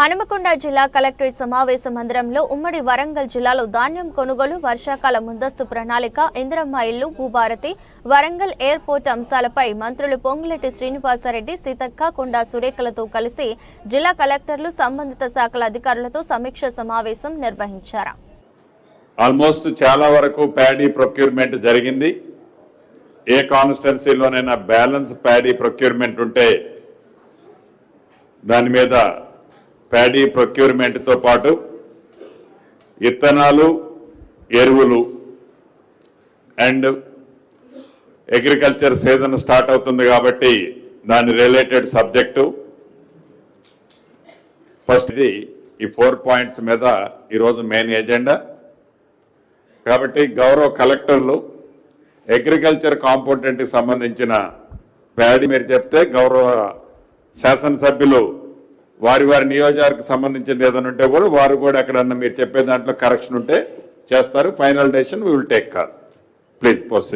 హనుమకొండ జిల్లా కలెక్టరేట్ సమావేశ మందిరంలో ఉమ్మడి వరంగల్ జిల్లాలో ధాన్యం కొనుగోలు వర్షాకాల ముందస్తు ప్రణాళిక ఇందిరమ్మ ఇల్లు భూభారతి వరంగల్ ఎయిర్పోర్ట్ అంశాలపై మంత్రులు పొంగులెట్టి శ్రీనివాసరెడ్డి సీతక్క కొండా సురేఖలతో కలిసి జిల్లా కలెక్టర్లు సంబంధిత శాఖల అధికారులతో సమీక్ష సమావేశం నిర్వహించారు. ఆల్మోస్ట్ చాలా వరకు ప్యాడీ ప్రొక్యూర్మెంట్ జరిగింది. ఏ కాన్స్టెన్సీలోనైనా బ్యాలెన్స్ ప్యాడీ ప్రొక్యూర్మెంట్ ఉంటే దాని మీద ప్యాడీ ప్రొక్యూర్మెంట్తో పాటు ఇత్తనాలు ఎరువులు అండ్ అగ్రికల్చర్ సీజన్ స్టార్ట్ అవుతుంది కాబట్టి దాని రిలేటెడ్ సబ్జెక్టు. ఫస్ట్ ఇది ఈ ఫోర్ పాయింట్స్ మీద ఈరోజు మెయిన్ ఎజెండా. కాబట్టి గౌరవ కలెక్టర్లు అగ్రికల్చర్ కాంపోనెంట్కి సంబంధించిన ప్యాడీ మీరు చెప్తే గౌరవ శాసనసభ్యులు వారి వారి నియోజకవర్గకు సంబంధించింది ఏదైనా ఉంటే కూడా వారు కూడా ఎక్కడన్నా మీరు చెప్పే దాంట్లో కరెక్షన్ ఉంటే చేస్తారు. Final decision will take call please post